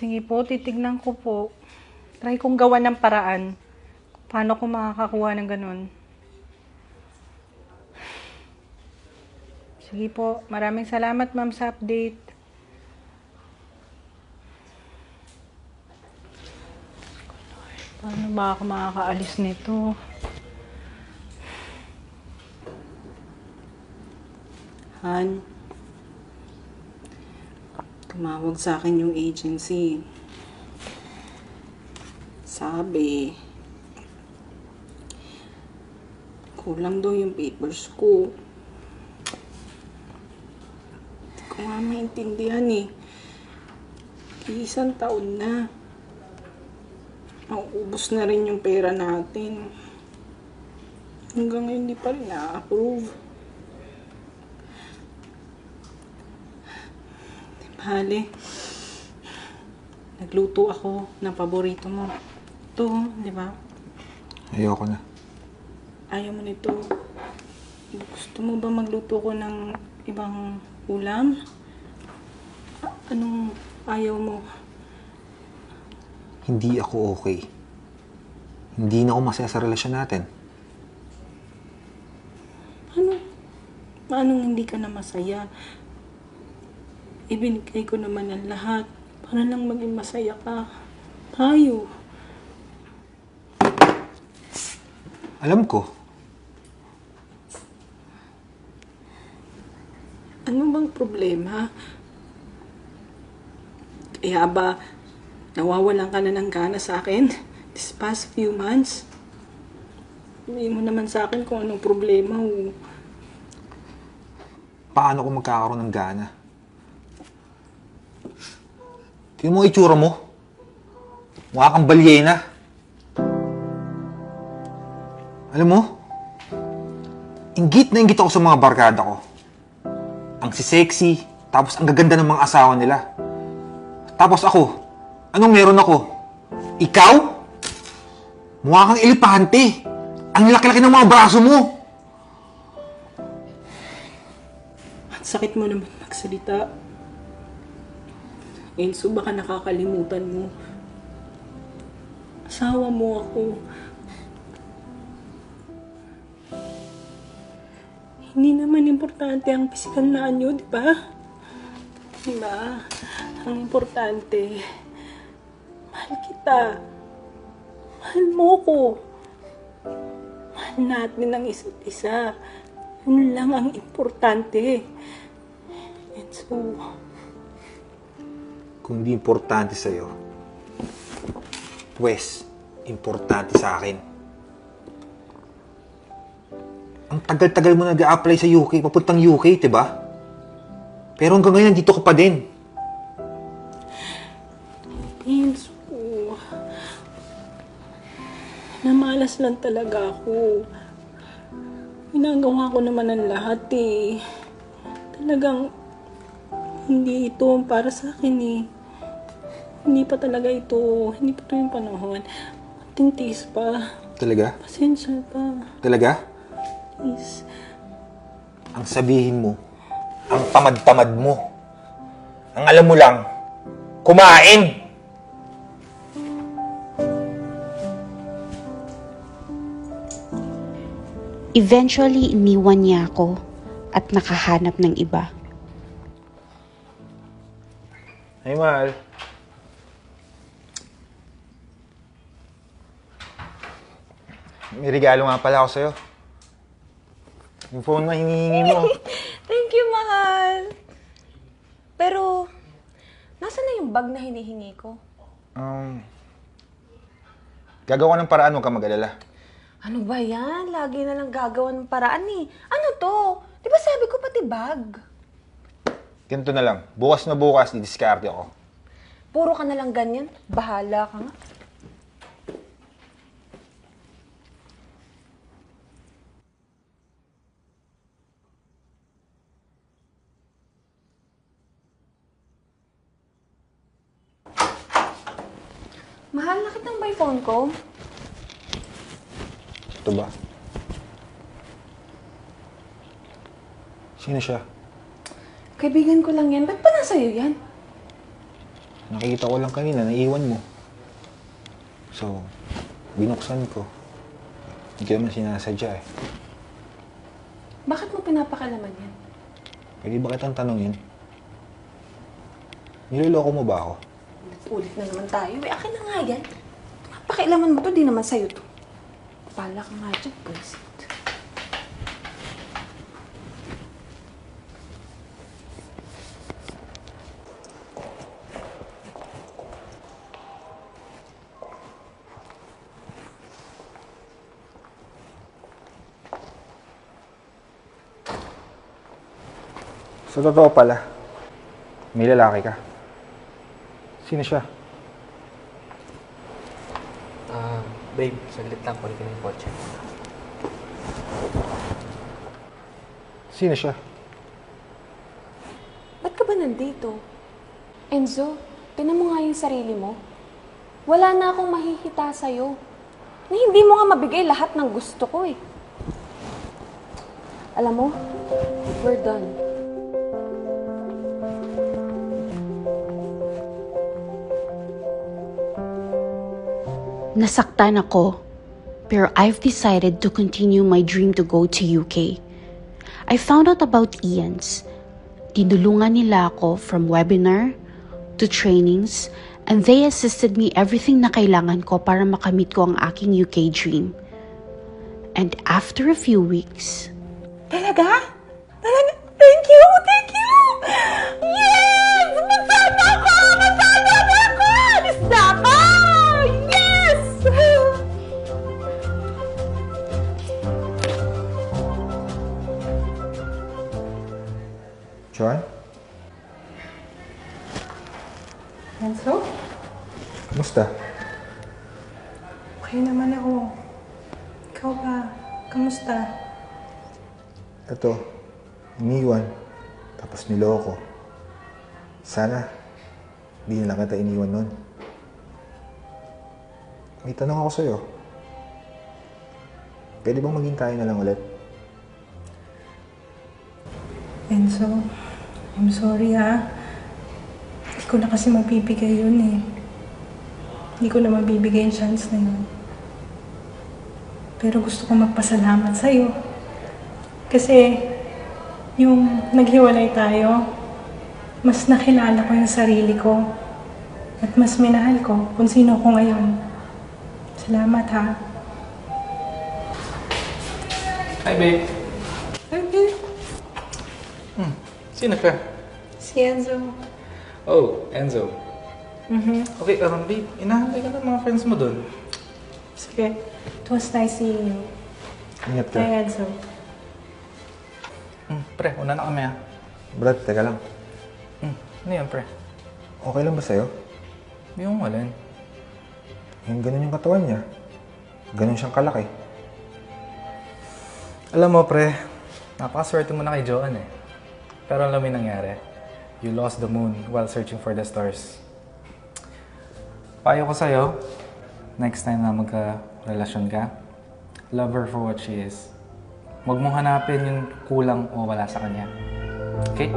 Sige po, titignan ko po. Try kong gawa ng paraan. Paano ko makakakuha ng ganun? Sige po, maraming salamat ma'am sa update. Paano ba ako makakaalis nito? Han, tumawag sa akin yung agency. Sabi, kulang daw yung papers ko. Hindi ko nga maintindihan eh. Isang taon na. Mauubos na rin yung pera natin. Hanggang ngayon di pa rin na-approve. Hali. Nagluto ako ng paborito mo. Ito, di ba? Ayoko na. Ayaw mo nito. Gusto mo ba magluto ko ng ibang ulam? Anong ayaw mo? Hindi ako okay. Hindi na ako masaya sa relasyon natin. Ano? Anong hindi ka na masaya? Ibinigay ko naman ang lahat para lang maging masaya ka. Tayo. Alam ko, Ano bang problema? Kaya ba nawawalan ka na ng gana sa akin this past few months? Hindi mo naman sa akin kung anong problema. Oh. paano ko magkakaroon ng gana? Tingnan mo itsura mo. Mukha kang balyena. Alam mo, inggit na inggit ako sa mga barkada ko. Ang si-sexy, tapos ang gaganda ng mga asawa nila. Tapos ako, anong meron ako? Ikaw? Mukha kang elepante. Ang laki-laki ng mga braso mo. Ang sakit mo naman magsalita. Enzo, baka nakakalimutan mo. Asawa mo ako. Hindi naman importante ang pisikal na anyo, di ba? Di ba? Ang importante, mahal kita. Mahal mo ko. Mahal natin ang isa't isa. Yun lang ang importante. And so, Kung di importante sa'yo, pues, importante sa akin. Ang tagal-tagal mo nag apply sa UK, papuntang UK, di ba? Pero hanggang ngayon, dito ka pa din. Enzo, namalas lang talaga ako. Ginagawa ko naman ang lahat eh. Talagang hindi ito para sa akin eh. Hindi pa talaga ito. Hindi pa ito yung panahon. Tintis pa. Talaga? Pasensya pa. Talaga? Please. Ang sabihin mo, ang tamad-tamad mo. Ang alam mo lang, kumain! Eventually, iniwan niya ako at nakahanap ng iba. Ay, mahal. May regalo nga pala ako sa'yo. Yung phone mo, hinihingi mo. Thank you, mahal. Pero, nasa na yung bag na hinihingi ko? Um, gagawa ng paraan, huwag ka mag-alala. Ano ba yan? Lagi na lang gagawa ng paraan eh. Ano to? Di ba sabi ko pati bag? Ganito na lang, bukas na bukas, didiskarte ako. Puro ka na lang ganyan. Bahala ka nga. Mahal, nakita mo ba yung phone ko? Ito ba? Sino siya? Kaibigan ko lang yan. Ba't pa nasa iyo yan? Nakita ko lang kanina, naiwan mo. So, binuksan ko. Hindi naman sinasadya eh. Bakit mo pinapakalaman yan? Pwede ba kitang tanungin? Niloloko mo ba ako? Ulit na naman tayo. Eh, akin na nga yan. Pakialaman mo to, di naman sa'yo to. Pala ka nga dyan, bullshit. Sa totoo pala, may lalaki ka. Sino siya? Ah, babe, saglit lang. Kunin ko na yung kotse. Sino siya? Ba't ka ba nandito? Enzo, tinan mo nga yung sarili mo. Wala na akong mahihita sa'yo. Na hindi mo nga mabigay lahat ng gusto ko eh. Alam mo, we're done. Nasaktan ako, pero I've decided to continue my dream to go to UK. I found out about Ian's. Tinulungan nila ako from webinar to trainings and they assisted me everything na kailangan ko para makamit ko ang aking UK dream. And after a few weeks, Talaga? Talaga? Thank you! Thank Joan? Enzo? Kamusta? Okay naman ako. Ikaw ba? Kamusta? Ito, iniwan. Tapos niloko. Sana, hindi na lang kita iniwan nun. May tanong ako sa'yo. Pwede bang maging tayo na lang ulit? Enzo, I'm sorry ha. Hindi ko na kasi mabibigay yun eh. Hindi ko na mabibigay yung chance na yun. Pero gusto ko magpasalamat sa'yo. Kasi yung naghiwalay tayo, mas nakilala ko yung sarili ko. At mas minahal ko kung sino ko ngayon. Salamat ha. Hi, babe. Okay. Sino ka? Si Enzo. Oh, Enzo. Mhm. Okay, um, babe, inahantay ka ng mga friends mo doon. Sige. It was nice seeing you. Ingat ka. Bye, Enzo. Hmm, pre, una na kami ah. Brad, teka lang. Hmm, ano yan, pre? Okay lang ba sa'yo? Yung walan. Yung ganun yung katawan niya. Ganun siyang kalaki. Alam mo, pre, napakaswerte mo na kay Joanne eh. Pero alam mo yung nangyari? You lost the moon while searching for the stars. Payo ko sa'yo, next time na magka-relasyon ka, love her for what she is. Huwag mong hanapin yung kulang o wala sa kanya. Okay?